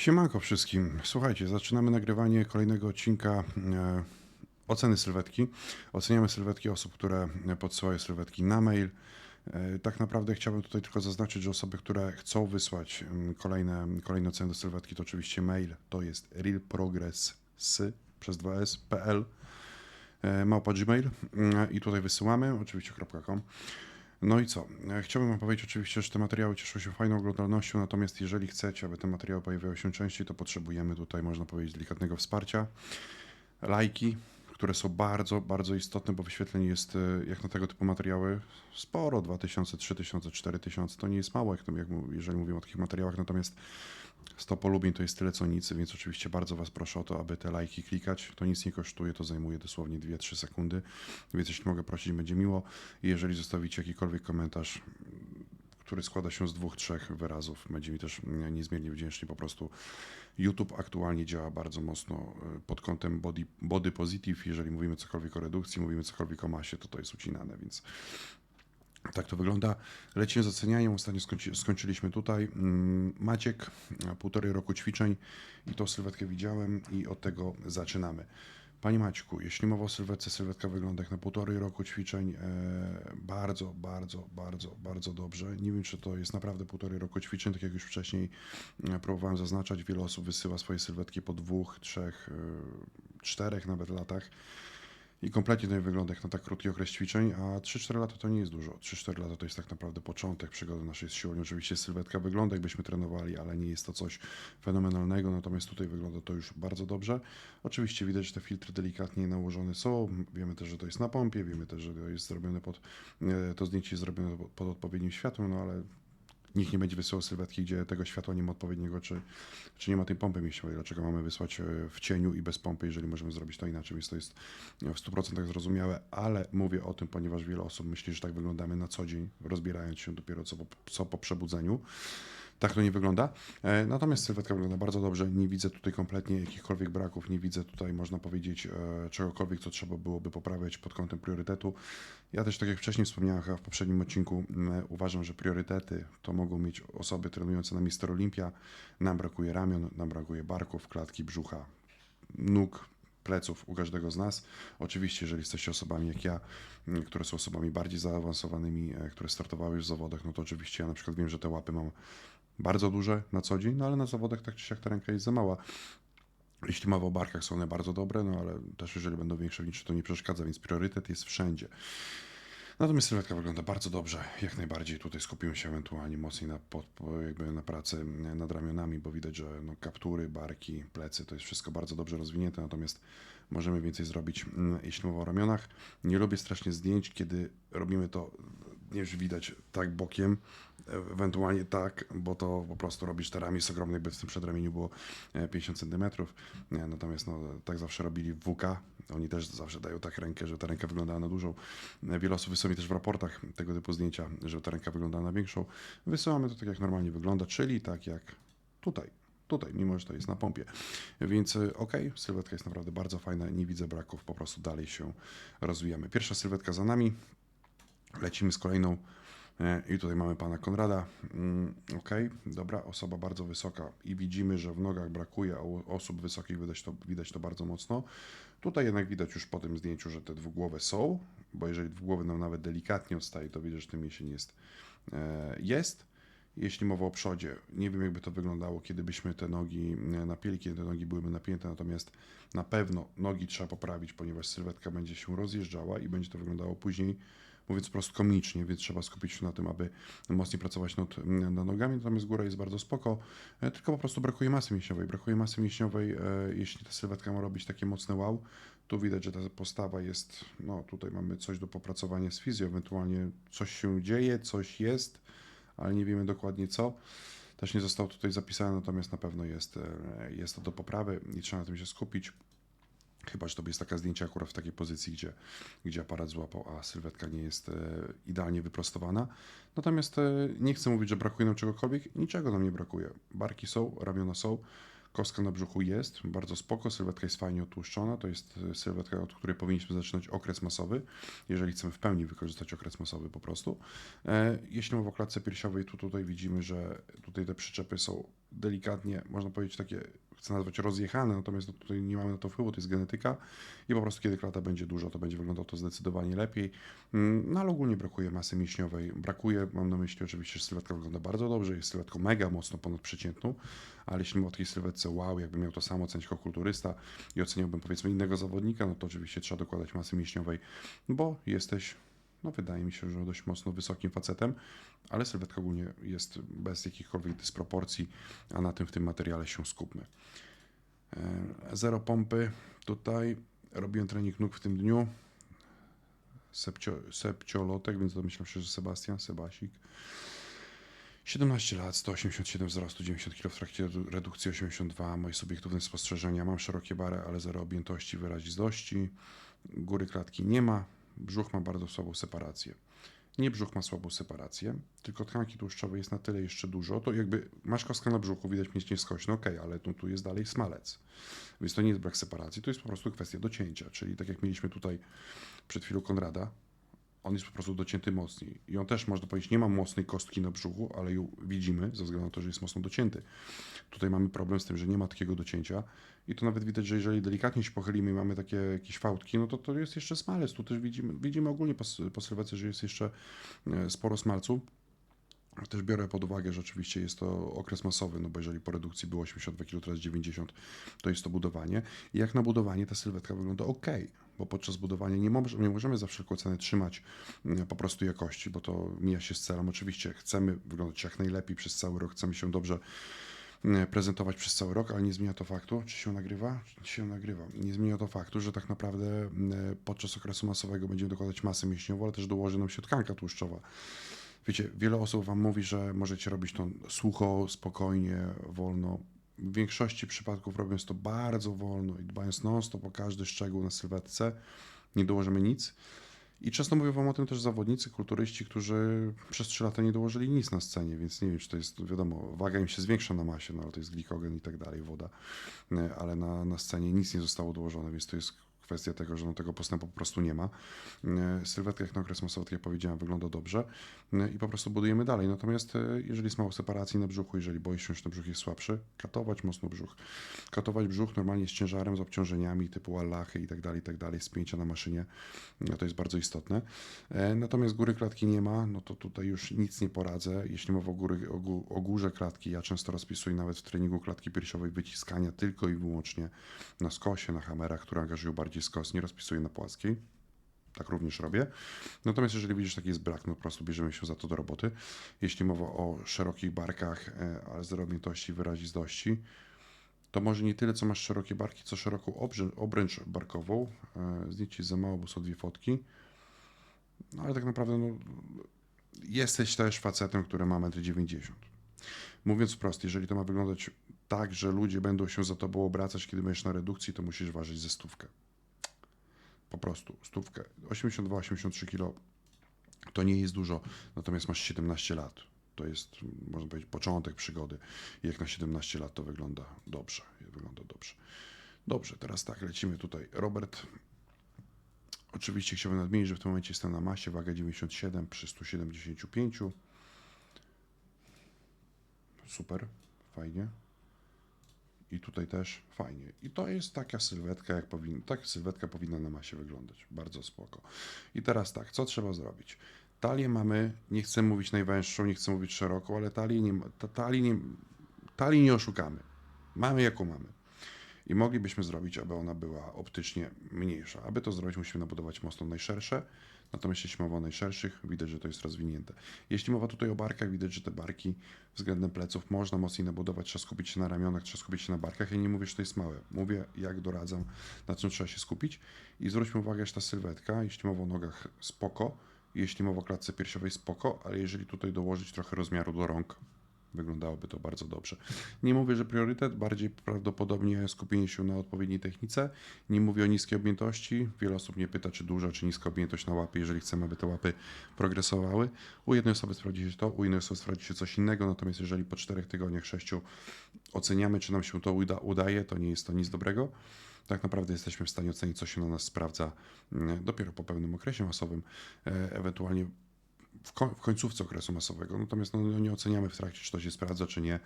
Siemanko wszystkim. Słuchajcie, zaczynamy nagrywanie kolejnego odcinka e, oceny sylwetki. Oceniamy sylwetki osób, które podsyłają sylwetki na mail. E, tak naprawdę chciałbym tutaj tylko zaznaczyć, że osoby, które chcą wysłać mm, kolejne, kolejne oceny do sylwetki, to oczywiście mail to jest realprogress przez 2s.pl e, małpa gmail Mm, i tutaj wysyłamy, oczywiście .com. No i co? E, Chciałbym Wam powiedzieć oczywiście, że te materiały cieszą się fajną oglądalnością, natomiast jeżeli chcecie, aby te materiały pojawiały się częściej, to potrzebujemy tutaj, można powiedzieć, delikatnego wsparcia. Lajki, które są bardzo, bardzo istotne, bo wyświetleń jest, e, jak na tego typu materiały, sporo, 2000, 3000, 4000, to nie jest mało, jak, jak, jeżeli mówimy o takich materiałach, natomiast 100 polubień to jest tyle co nic, więc oczywiście bardzo Was proszę o to, aby te lajki klikać. To nic nie kosztuje, to zajmuje dosłownie 2-3 sekundy, więc jeśli mogę prosić, będzie miło. I jeżeli zostawicie jakikolwiek komentarz, który składa się z dwóch, trzech wyrazów, będzie mi też niezmiernie wdzięczny. Po prostu YouTube aktualnie działa bardzo mocno y, pod kątem body, body positive. Jeżeli mówimy cokolwiek o redukcji, mówimy cokolwiek o masie, to to jest ucinane, więc tak to wygląda. Lecimy z ocenianiem. Ostatnio skończy, skończyliśmy tutaj. Mm, Maciek, a, półtorej roku ćwiczeń i tą sylwetkę widziałem i od tego zaczynamy. Panie Maćku, jeśli mowa o sylwetce, sylwetka wygląda jak na półtorej roku ćwiczeń. E, bardzo, bardzo, bardzo, bardzo dobrze. Nie wiem, czy to jest naprawdę półtorej roku ćwiczeń. Tak jak już wcześniej e, próbowałem zaznaczać, wiele osób wysyła swoje sylwetki po dwóch, trzech, e, czterech nawet latach. I kompletnie to nie wygląda jak na tak krótki okres ćwiczeń, a 3-4 lata to nie jest dużo. 3-4 lata to jest tak naprawdę początek przygody naszej z siłownią. Oczywiście sylwetka wygląda jakbyśmy trenowali, ale nie jest to coś fenomenalnego, natomiast tutaj wygląda to już bardzo dobrze. Oczywiście widać, że te filtry delikatnie nałożone są. Wiemy też, że to jest na pompie, wiemy też, że to jest zrobione pod, e, to zdjęcie jest zrobione pod- pod odpowiednim światłem, no ale nikt nie będzie wysyłał sylwetki, gdzie tego światła nie ma odpowiedniego, czy, czy nie ma tej pompy mięśniowej. Dlaczego mamy wysłać e, w cieniu i bez pompy, jeżeli możemy zrobić to inaczej, więc to jest w 100% zrozumiałe, ale mówię o tym, ponieważ wiele osób myśli, że tak wyglądamy na co dzień, rozbierając się dopiero co po, co po przebudzeniu. Tak to nie wygląda. E, Natomiast sylwetka wygląda bardzo dobrze. Nie widzę tutaj kompletnie jakichkolwiek braków. Nie widzę tutaj, można powiedzieć, e, czegokolwiek, co trzeba byłoby poprawiać pod kątem priorytetu. Ja też, tak jak wcześniej wspomniałem w poprzednim odcinku, uważam, że priorytety to mogą mieć osoby trenujące na Mister Olimpia. Nam brakuje ramion, nam brakuje barków, klatki, brzucha, nóg, pleców u każdego z nas. Oczywiście, jeżeli jesteście osobami jak ja, które są osobami bardziej zaawansowanymi, e, które startowały już w zawodach, no to oczywiście ja na przykład wiem, że te łapy mam bardzo duże na co dzień, no ale na zawodach tak czy siak ta ręka jest za mała. Jeśli mowa o barkach, są one bardzo dobre, no ale też jeżeli będą większe w to nie przeszkadza, więc priorytet jest wszędzie. Natomiast sylwetka wygląda bardzo dobrze. Jak najbardziej tutaj skupiłem się ewentualnie mocniej na, pod, po- jakby na pracy nad ramionami, bo widać, że no, kaptury, barki, plecy to jest wszystko bardzo dobrze rozwinięte, natomiast możemy więcej zrobić, mm, jeśli mowa o ramionach. Nie lubię strasznie zdjęć, kiedy robimy to, już widać tak bokiem, ewentualnie tak, bo to po prostu robisz te ramię jest ogromne, jakby w tym przedramieniu było e, 50 cm. Natomiast no, tak zawsze robili w WK. Oni też zawsze dają tak rękę, że ta ręka wyglądała na dużą. E, Wiele osób wysyła mi też w raportach tego typu zdjęcia, że ta ręka wygląda na większą. Wysyłamy to tak, jak normalnie wygląda, czyli tak jak tutaj. Tutaj, mimo że to jest na pompie. Więc e, ok, sylwetka jest naprawdę bardzo fajna, nie widzę braków, po prostu dalej się rozwijamy. Pierwsza sylwetka za nami, lecimy z kolejną. E, I tutaj mamy pana Konrada. Mm, Ok, dobra, osoba bardzo wysoka i widzimy, że w nogach brakuje, osób wysokich widać to, widać to bardzo mocno. Tutaj jednak widać już po tym zdjęciu, że te dwugłowe są, bo jeżeli dwugłowy nam nawet delikatnie odstaje, to widać, że ten mięsień jest. e, jest. Jeśli mowa o przodzie, nie wiem jakby to wyglądało, kiedy byśmy te nogi e, napięli, kiedy te nogi byłyby napięte, natomiast na pewno nogi trzeba poprawić, ponieważ sylwetka będzie się rozjeżdżała i będzie to wyglądało później mówiąc po prostu komicznie, więc trzeba skupić się na tym, aby mocniej pracować nad, nad nogami, natomiast góra jest bardzo spoko, e, tylko po prostu brakuje masy mięśniowej. Brakuje masy mięśniowej, e, jeśli ta sylwetka ma robić takie mocne wow, tu widać, że ta postawa jest, no tutaj mamy coś do popracowania z fizją, ewentualnie coś się dzieje, coś jest, ale nie wiemy dokładnie co. Też nie zostało tutaj zapisane, natomiast na pewno jest, e, jest to do poprawy i trzeba na tym się skupić. Chyba, że to jest taka zdjęcie akurat w takiej pozycji, gdzie, gdzie aparat złapał, a sylwetka nie jest e, idealnie wyprostowana. Natomiast e, nie chcę mówić, że brakuje nam czegokolwiek. Niczego nam nie brakuje. Barki są, ramiona są, Kostka na brzuchu jest, bardzo spoko, sylwetka jest fajnie otłuszczona, to jest e, sylwetka, od której powinniśmy zaczynać okres masowy, jeżeli chcemy w pełni wykorzystać okres masowy po prostu. Jeśli mowa o klatce piersiowej, tu tutaj widzimy, że tutaj te przyczepy są delikatnie, można powiedzieć takie, chcę nazwać rozjechane, natomiast no tutaj nie mamy na to wpływu, to jest genetyka i po prostu kiedy klata będzie duża, to będzie wyglądało to zdecydowanie lepiej. Mm, No ale ogólnie brakuje masy mięśniowej, brakuje, mam na myśli oczywiście, że sylwetka wygląda bardzo dobrze, jest sylwetką mega mocno ponadprzeciętną, ale jeśli mówię o takiej sylwetce wow, jakby miał to samo ocenić jako kulturysta i oceniałbym powiedzmy innego zawodnika, no to oczywiście trzeba dokładać masy mięśniowej, bo jesteś no wydaje mi się, że dość mocno wysokim facetem, ale sylwetka ogólnie jest bez jakichkolwiek dysproporcji, a na tym w tym materiale się skupmy. E, Zero pompy tutaj, robiłem trening nóg w tym dniu, Sepcio, Sepciolotek, więc domyślam się, że Sebastian, Sebasik. 17 lat, 187 wzrostu, 90 kg w trakcie redu- redukcji 82. Moje subiektywne spostrzeżenia. Mam szerokie bary, ale zero objętości, wyrazistości. Góry klatki nie ma. Brzuch ma bardzo słabą separację. Nie brzuch ma słabą separację, tylko tkanki tłuszczowej jest na tyle jeszcze dużo. To jakby masz kostkę na brzuchu, widać mięśnie skośne, ok, ale tu, tu jest dalej smalec. Więc to nie jest brak separacji, to jest po prostu kwestia docięcia. Czyli tak jak mieliśmy tutaj przed chwilą Konrada, on jest po prostu docięty mocniej. I on też, można powiedzieć, nie ma mocnej kostki na brzuchu, ale ją widzimy ze względu na to, że jest mocno docięty. Tutaj mamy problem z tym, że nie ma takiego docięcia i to nawet widać, że jeżeli delikatnie się pochylimy i mamy takie jakieś fałdki, no to to jest jeszcze smalec. Tu też widzimy, widzimy ogólnie po, po że jest jeszcze e, sporo smalcu. Też biorę pod uwagę, że oczywiście jest to okres masowy, no bo jeżeli po redukcji było 82 kg, teraz 90, to jest to budowanie. I jak na budowanie ta sylwetka wygląda ok, bo podczas budowania nie, moż, nie możemy za wszelką cenę trzymać mm, po prostu jakości, bo to mija się z celem. Oczywiście chcemy wyglądać jak najlepiej przez cały rok, chcemy się dobrze mm, prezentować przez cały rok, ale nie zmienia to faktu, czy się nagrywa, czy się nagrywa. Nie zmienia to faktu, że tak naprawdę mm, podczas okresu masowego będziemy dokładać masę mięśniową, ale też dołoży nam się tkanka tłuszczowa. Wiecie, wiele osób Wam mówi, że możecie robić to sucho, spokojnie, wolno. W większości przypadków robiąc to bardzo wolno i dbając non-stop o każdy szczegół na sylwetce, nie dołożymy nic. I często mówią Wam o tym też zawodnicy, kulturyści, którzy przez 3 lata nie dołożyli nic na scenie, więc nie wiem, czy to jest, wiadomo, waga im się zwiększa na masie, no ale to jest glikogen i tak dalej, woda, E, ale na, na scenie nic nie zostało dołożone, więc to jest kwestia tego, że no tego postępu po prostu nie ma. E, Sylwetka jak na okres masowy, tak jak powiedziałem, wygląda dobrze e, i po prostu budujemy dalej. Natomiast e, jeżeli jest mało separacji na brzuchu, jeżeli boisz się, że ten brzuch jest słabszy, katować mocno brzuch. Katować brzuch normalnie z ciężarem, z obciążeniami typu allachy i tak dalej, i tak dalej, spięcia na maszynie, no to jest bardzo istotne. Natomiast góry klatki nie ma, no to tutaj już nic nie poradzę. Jeśli mowa o, góry, o, o górze klatki, ja często rozpisuję nawet w treningu klatki piersiowej wyciskania tylko i wyłącznie na skosie, na hamerach, które angażują bardziej skos, nie rozpisuję na płaskiej. Tak również robię. Natomiast jeżeli widzisz, taki jest brak, no po prostu bierzemy się za to do roboty. Jeśli mowa o szerokich barkach, e, ale zero objętości, wyrazistości, to może nie tyle, co masz szerokie barki, co szeroką obrę- obręcz barkową. E, jest za mało, bo są dwie fotki. No ale tak naprawdę no, jesteś też facetem, który ma 1,90 m. Mówiąc wprost, jeżeli to ma wyglądać tak, że ludzie będą się za tobą obracać, kiedy będziesz na redukcji, to musisz ważyć ze stówkę. Po prostu stówkę. 82-83 kg to nie jest dużo, natomiast masz 17 lat. To jest, można powiedzieć, początek przygody. Jak na 17 lat to wygląda dobrze. Wygląda dobrze. Dobrze, teraz tak, lecimy tutaj. Robert, oczywiście chciałbym nadmienić, że w tym momencie jestem na masie, waga 97 przy 175. Super, fajnie. I tutaj też fajnie. I to jest taka sylwetka, jak powinna, tak sylwetka powinna na masie wyglądać. Bardzo spoko. I teraz tak, co trzeba zrobić? Talię mamy, nie chcę mówić najwęższą, nie chcę mówić szeroką, ale talii nie, talii nie, talii nie oszukamy. Mamy jaką mamy. I moglibyśmy zrobić, aby ona była optycznie mniejsza. Aby to zrobić, musimy nabudować mocno najszersze. Natomiast jeśli mowa o najszerszych, widać, że to jest rozwinięte. Jeśli mowa tutaj o barkach, widać, że te barki względem pleców można mocniej nabudować, trzeba skupić się na ramionach, trzeba skupić się na barkach. Ja nie mówię, że to jest małe. Mówię, jak doradzam, na czym trzeba się skupić. I zwróćmy uwagę, że ta sylwetka, jeśli mowa o nogach, spoko. Jeśli mowa o klatce piersiowej, spoko, ale jeżeli tutaj dołożyć trochę rozmiaru do rąk, Wyglądałoby to bardzo dobrze. Nie mówię, że priorytet, bardziej prawdopodobnie skupienie się na odpowiedniej technice. Nie mówię o niskiej objętości. Wiele osób mnie pyta, czy duża, czy niska objętość na łapy, jeżeli chcemy, aby te łapy progresowały. U jednej osoby sprawdzi się to, u innej osoby sprawdzi się coś innego, natomiast jeżeli po czterech tygodniach, sześciu oceniamy, czy nam się to uda, udaje, to nie jest to nic dobrego. Tak naprawdę jesteśmy w stanie ocenić, co się na nas sprawdza mm, dopiero po pewnym okresie masowym, e, ewentualnie w, ko- w końcówce okresu masowego. Natomiast no, nie oceniamy w trakcie, czy to się sprawdza, czy nie,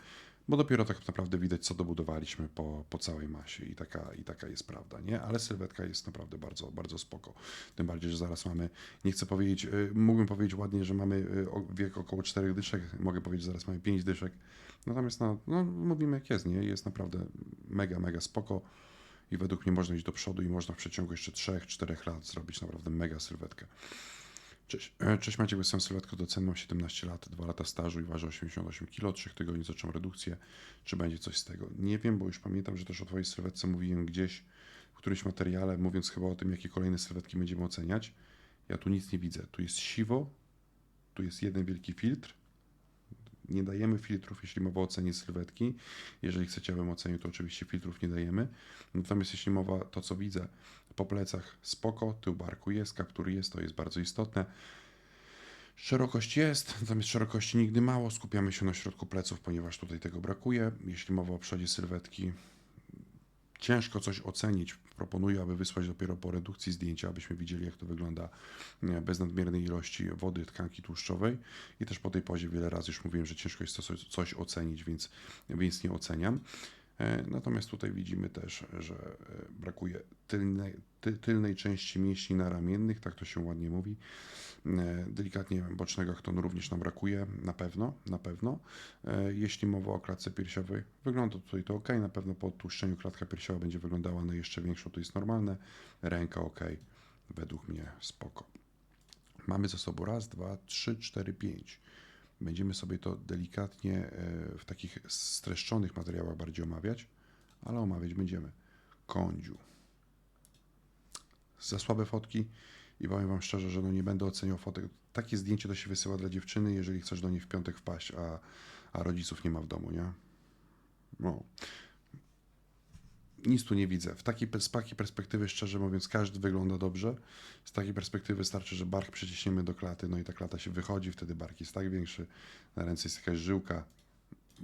bo dopiero tak naprawdę widać, co dobudowaliśmy po, po całej masie i taka, i taka jest prawda, nie? Ale sylwetka jest naprawdę bardzo, bardzo spoko. Tym bardziej, że zaraz mamy, nie chcę powiedzieć, y, mógłbym powiedzieć ładnie, że mamy y, wiek około 4 dyszek, mogę powiedzieć, że zaraz mamy 5 dyszek. Natomiast no, no, mówimy jak jest, nie? Jest naprawdę mega, mega spoko i według mnie można iść do przodu i można w przeciągu jeszcze 3-4 lat zrobić naprawdę mega sylwetkę. Cześć, e, cześć Maciek, jestem sylwetką do cen, mam 17 lat, 2 lata stażu i ważę 88 kg, 3 tygodni zacząłem redukcję, czy będzie coś z tego? Nie wiem, bo już pamiętam, że też o Twojej sylwetce mówiłem gdzieś w którymś materiale, mówiąc chyba o tym, jakie kolejne sylwetki będziemy oceniać. Ja tu nic nie widzę, tu jest siwo, tu jest jeden wielki filtr, nie dajemy filtrów, jeśli mowa o ocenie sylwetki. Jeżeli chcecie, abym ocenił, to oczywiście filtrów nie dajemy. Natomiast jeśli mowa to, co widzę po plecach, spoko, tył barku jest, kaptur jest, to jest bardzo istotne. Szerokość jest, natomiast szerokości nigdy mało. Skupiamy się na środku pleców, ponieważ tutaj tego brakuje. Jeśli mowa o przodzie sylwetki, ciężko coś ocenić. Proponuję, aby wysłać dopiero po redukcji zdjęcia, abyśmy widzieli, jak to wygląda e, bez nadmiernej ilości wody, tkanki tłuszczowej. I też po tej pozie wiele razy już mówiłem, że ciężko jest coś ocenić, więc, więc nie oceniam. E, Natomiast tutaj widzimy też, że e, brakuje tylnej, ty, tylnej części mięśni naramiennych, tak to się ładnie mówi. E, Delikatnie bocznego aktonu również nam brakuje, na pewno, na pewno. Jeśli mowa o klatce piersiowej, wygląda tutaj to ok, na pewno po odtłuszczeniu klatka piersiowa będzie wyglądała na jeszcze większą, to jest normalne. Ręka ok, według mnie spoko. Mamy ze sobą raz, dwa, trzy, cztery, pięć. Będziemy sobie to delikatnie e, w takich streszczonych materiałach bardziej omawiać, ale omawiać będziemy. Kądziu. Za słabe fotki i powiem Wam szczerze, że no nie będę oceniał fotek. Takie zdjęcie to się wysyła dla dziewczyny, jeżeli chcesz do niej w piątek wpaść, a, a rodziców nie ma w domu, nie? No. Nic tu nie widzę. W takiej, z takiej perspektywy, szczerze mówiąc, każdy wygląda dobrze. Z takiej perspektywy wystarczy, że bark przyciśniemy do klaty, no i ta klata się wychodzi, wtedy bark jest tak większy, na ręce jest jakaś żyłka,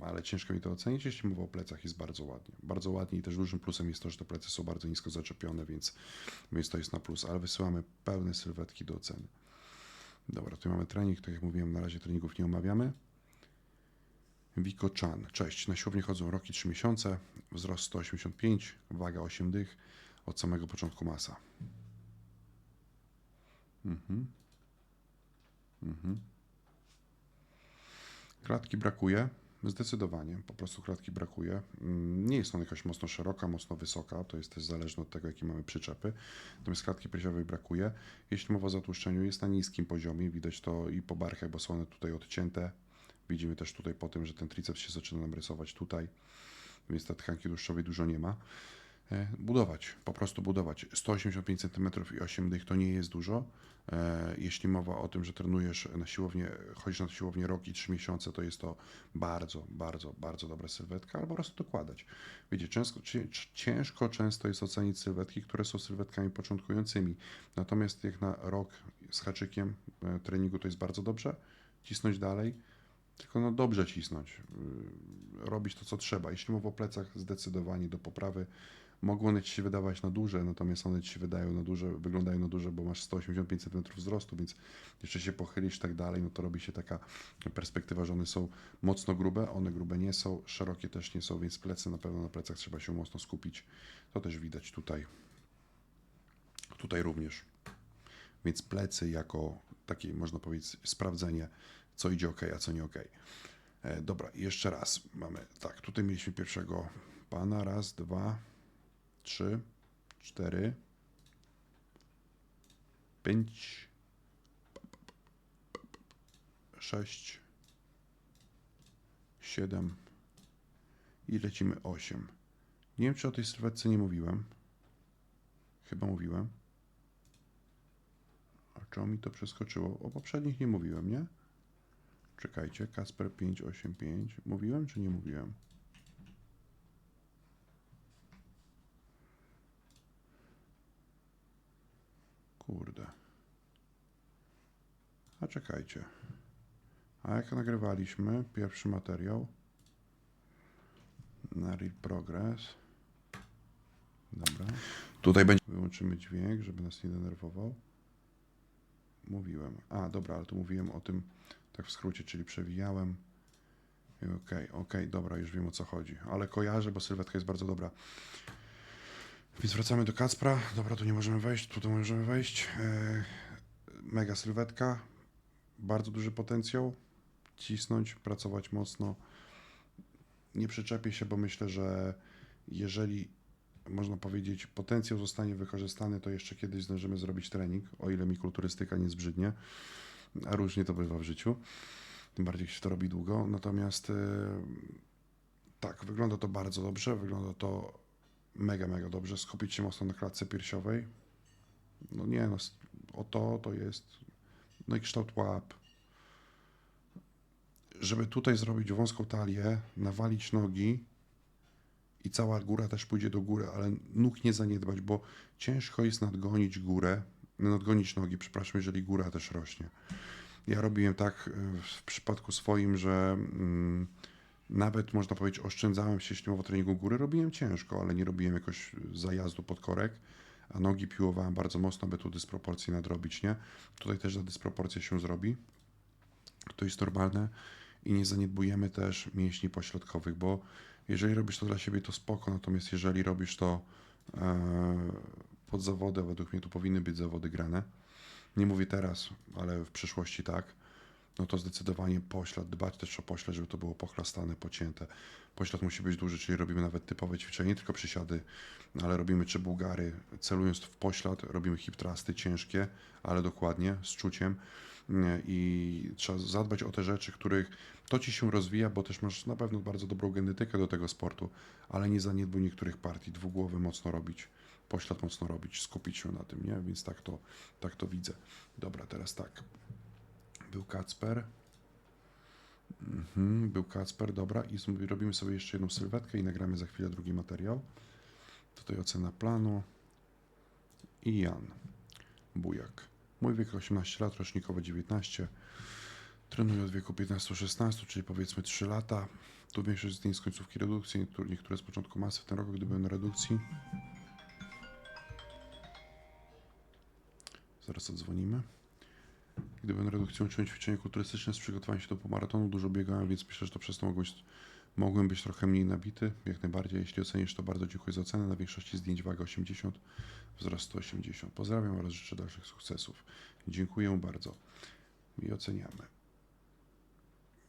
ale ciężko mi to ocenić. Jeśli mowa o plecach, jest bardzo ładnie. Bardzo ładnie i też dużym plusem jest to, że te plecy są bardzo nisko zaczepione, więc, więc to jest na plus, ale wysyłamy pełne sylwetki do oceny. Dobra, tu mamy trening, tak jak mówiłem, na razie treningów nie omawiamy. Wiko Chan. Cześć. Na siłownię chodzą rok i 3 miesiące. Wzrost 185, waga 8 dych. Od samego początku masa. Mhm. Mhm. Klatki brakuje. Zdecydowanie, po prostu klatki brakuje. Mm, Nie jest ona jakaś mocno szeroka, mocno wysoka, to jest też zależne od tego, jakie mamy przyczepy. Natomiast klatki piersiowej brakuje. Jeśli mowa o zatłuszczeniu, jest na niskim poziomie, widać to i po barkach, bo są one tutaj odcięte. Widzimy też tutaj po tym, że ten triceps się zaczyna nam rysować tutaj, więc tej tkanki tłuszczowej dużo nie ma. E, Budować, po prostu budować. 185 cm i 8 dych to nie jest dużo. E, Jeśli mowa o tym, że trenujesz na siłownię, chodzisz na siłownię rok i 3 miesiące, to jest to bardzo, bardzo, bardzo dobra sylwetka, albo po prostu dokładać. Wiecie, ciężko, cię- ciężko często jest ocenić sylwetki, które są sylwetkami początkującymi. Natomiast jak na rok z haczykiem e, treningu to jest bardzo dobrze. Cisnąć dalej, tylko no dobrze cisnąć, yy, robić to, co trzeba. Jeśli mowa o plecach, zdecydowanie do poprawy. Mogą one ci się wydawać na duże, natomiast one ci się wydają na duże, wyglądają na duże, bo masz 185 cm wzrostu, więc jeszcze się pochylisz i tak dalej, no to robi się taka perspektywa, że one są mocno grube, one grube nie są, szerokie też nie są, więc plecy na pewno na plecach trzeba się mocno skupić. To też widać tutaj. Tutaj również. Więc plecy jako takie, można powiedzieć, sprawdzenie, co idzie ok, a co nie ok. E, dobra, jeszcze raz mamy. Tak, tutaj mieliśmy pierwszego pana. Raz, dwa, trzy, cztery, pięć, sześć, siedem i lecimy osiem. Nie wiem, czy o tej sylwetce nie mówiłem. Chyba mówiłem. A czemu mi to przeskoczyło? O poprzednich nie mówiłem, nie? Czekajcie, Kasper 585. Mówiłem czy nie mówiłem? Kurde. A czekajcie. A jak nagrywaliśmy pierwszy materiał na Real Progress. Dobra. Tutaj będzie. Wyłączymy dźwięk, żeby nas nie denerwował. Mówiłem. A, dobra, ale tu mówiłem o tym tak w skrócie, czyli przewijałem. Okej, okej, dobra, już wiem o co chodzi. Ale kojarzę, bo sylwetka jest bardzo dobra. Więc wracamy do Kacpra. Dobra, tu nie możemy wejść, tu tu możemy wejść. E, mega sylwetka. Bardzo duży potencjał. Cisnąć, pracować mocno. Nie przyczepię się, bo myślę, że jeżeli można powiedzieć, potencjał zostanie wykorzystany, to jeszcze kiedyś zdążymy zrobić trening, o ile mi kulturystyka nie zbrzydnie, a różnie to bywa w życiu, tym bardziej się to robi długo. Natomiast e, tak, wygląda to bardzo dobrze, wygląda to mega, mega dobrze. Skupić się mocno na klatce piersiowej. No nie, no, o to to jest, no i kształt łap. Żeby tutaj zrobić wąską talię, nawalić nogi, i cała góra też pójdzie do góry, ale nóg nie zaniedbać, bo ciężko jest nadgonić górę, nadgonić nogi, przepraszam, jeżeli góra też rośnie. Ja robiłem tak y, w przypadku swoim, że mm, nawet można powiedzieć, oszczędzałem się ślimowo treningu góry, robiłem ciężko, ale nie robiłem jakoś zajazdu pod korek, a nogi piłowałem bardzo mocno, by tu dysproporcję nadrobić, nie? Tutaj też ta dysproporcja się zrobi. To jest normalne i nie zaniedbujemy też mięśni pośrodkowych, bo jeżeli robisz to dla siebie, to spoko, natomiast jeżeli robisz to e, pod zawody, a według mnie tu powinny być zawody grane, nie mówię teraz, ale w przyszłości tak, no to zdecydowanie poślad, dbać też o poślad, żeby to było pochlastane, pocięte. Poślad musi być duży, czyli robimy nawet typowe ćwiczenia, nie tylko przysiady, ale robimy czy bułgary, celując w poślad, robimy hip thrusty ciężkie, ale dokładnie, z czuciem. I trzeba zadbać o te rzeczy, których to ci się rozwija, bo też masz na pewno bardzo dobrą genetykę do tego sportu, ale nie zaniedbuj niektórych partii, dwugłowy mocno robić, poślad mocno robić, skupić się na tym, nie? Więc tak to, tak to widzę. Dobra, teraz tak. Był Kacper. Mhm, był Kacper, dobra. I robimy sobie jeszcze jedną sylwetkę i nagramy za chwilę drugi materiał. Tutaj ocena planu. I Jan Bujak. Mój wiek 18 lat, rocznikowe 19. Trenuję od wieku 15-16, czyli powiedzmy 3 lata. Tu większość z dni z końcówki redukcji, niektóre z początku masy. W tym roku, gdy byłem na redukcji. Zaraz odzwonimy. Gdy byłem na redukcji, uczyłem ćwiczenia kulturystyczne z przygotowaniem się do półmaratonu. Dużo biegałem, więc myślę, że to przez to mogłem mogłem być trochę mniej nabity. Jak najbardziej. Jeśli ocenisz, to bardzo dziękuję za ocenę. Na większości zdjęć waga 80, wzrost 180. Pozdrawiam oraz życzę dalszych sukcesów. Dziękuję bardzo. I oceniamy.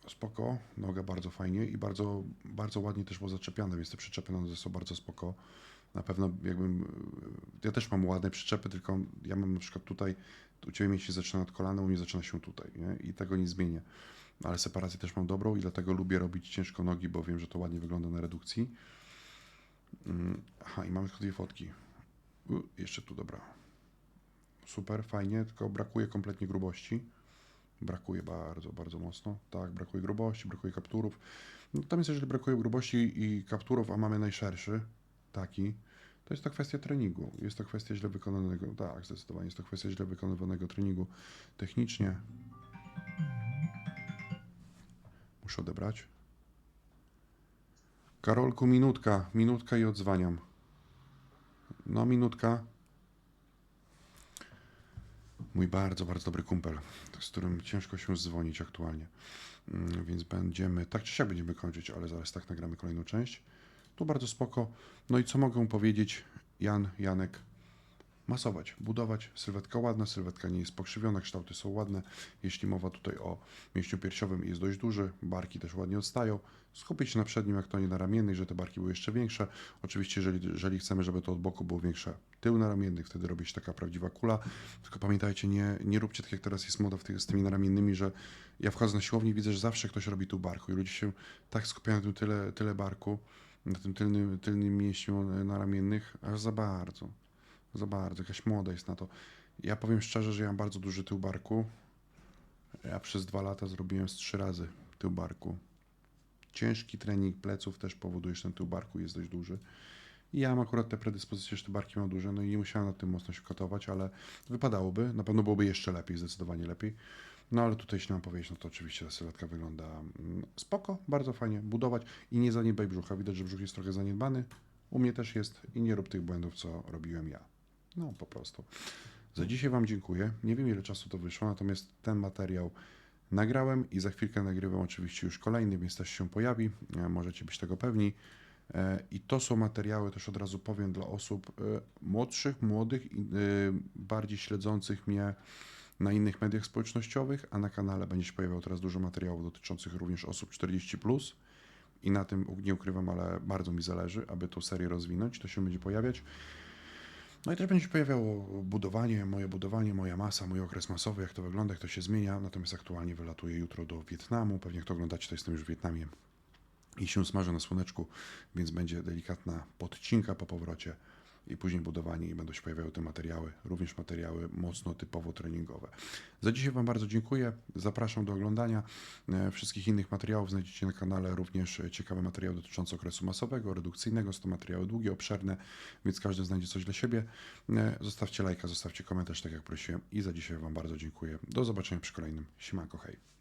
Spoko, noga bardzo fajnie i bardzo, bardzo ładnie też było zaczepiane, więc te przyczepy na nodze są bardzo spoko. Na pewno jakbym, ja też mam ładne przyczepy, tylko ja mam na przykład tutaj, u Ciebie mieć się zaczyna od kolana, u mnie zaczyna się tutaj, nie? I tego nie zmienię. Ale separację też mam dobrą i dlatego lubię robić ciężko nogi, bo wiem, że to ładnie wygląda na redukcji. Mm, Aha, i mamy tylko dwie fotki. U, jeszcze tu, dobra. Super, fajnie, tylko brakuje kompletnie grubości. Brakuje bardzo, bardzo mocno. Tak, brakuje grubości, brakuje kapturów. Natomiast jeżeli brakuje grubości i kapturów, a mamy najszerszy, taki, to jest to kwestia treningu. Jest to kwestia źle wykonanego, tak, zdecydowanie jest to kwestia źle wykonywanego treningu technicznie. Muszę odebrać. Karolku, minutka, minutka i odzwaniam. No, minutka. Mój bardzo, bardzo dobry kumpel, z którym ciężko się dzwonić aktualnie. Mm, Więc będziemy, tak czy siak będziemy kończyć, ale zaraz tak nagramy kolejną część. Tu bardzo spoko. No i co mogę powiedzieć? Jan, Janek, masować, budować. Sylwetka ładna, sylwetka nie jest pokrzywiona, kształty są ładne. Jeśli mowa tutaj o mięśniu piersiowym jest dość duży, barki też ładnie odstają. Skupić się na przednim, jak to nie na ramiennych, że te barki były jeszcze większe. Oczywiście, jeżeli, jeżeli chcemy, żeby to od boku było większe, tył na ramiennych, wtedy robi się taka prawdziwa kula. Tylko pamiętajcie, nie, nie róbcie tak jak teraz jest moda tych, z tymi naramiennymi, że ja wchodzę na siłownię i widzę, że zawsze ktoś robi tu barku i ludzie się tak skupiają na tym tyle, tyle barku, na tym tylnym, tylnym mięśniu naramiennych, aż za bardzo. Za bardzo. Jakaś moda jest na to. Ja powiem szczerze, że ja mam bardzo duży tył barku. Ja przez dwa lata zrobiłem z trzy razy tył barku. Ciężki trening pleców też powoduje, że ten tył barku jest dość duży. Ja mam akurat te predyspozycje, że te barki mam duże, no i nie musiałem nad tym mocno się katować, ale wypadałoby, na pewno byłoby jeszcze lepiej, zdecydowanie lepiej. No ale tutaj, jeśli mam powiedzieć, no to oczywiście ta sylwetka wygląda mm, spoko, bardzo fajnie, budować i nie zaniedbaj brzucha. Widać, że brzuch jest trochę zaniedbany, u mnie też jest i nie rób tych błędów, co robiłem ja. No po prostu. Za dzisiaj Wam dziękuję. Nie wiem, ile czasu to wyszło, natomiast ten materiał nagrałem i za chwilkę nagrywam oczywiście już kolejny, więc też się pojawi. E, Możecie być tego pewni. E, I to są materiały, też od razu powiem, dla osób e, młodszych, młodych, e, bardziej śledzących mnie na innych mediach społecznościowych, a na kanale będzie się pojawiało teraz dużo materiałów dotyczących również osób 40. I na tym nie ukrywam, ale bardzo mi zależy, aby tą serię rozwinąć. To się będzie pojawiać. No i też będzie się pojawiało budowanie, moje budowanie, moja masa, mój okres masowy, jak to wygląda, jak to się zmienia. Natomiast aktualnie wylatuję jutro do Wietnamu. Pewnie jak to oglądacie, to jestem już w Wietnamie i się smażę na słoneczku, więc będzie delikatna podcinka po powrocie i później budowanie i będą się pojawiały te materiały, również materiały mocno typowo treningowe. Za dzisiaj Wam bardzo dziękuję, zapraszam do oglądania e, wszystkich innych materiałów, znajdziecie na kanale również ciekawe materiały dotyczące okresu masowego, redukcyjnego, są to materiały długie, obszerne, więc każdy znajdzie coś dla siebie. E, Zostawcie lajka, zostawcie komentarz, tak jak prosiłem i za dzisiaj Wam bardzo dziękuję. Do zobaczenia przy kolejnym. Siemanko, hej.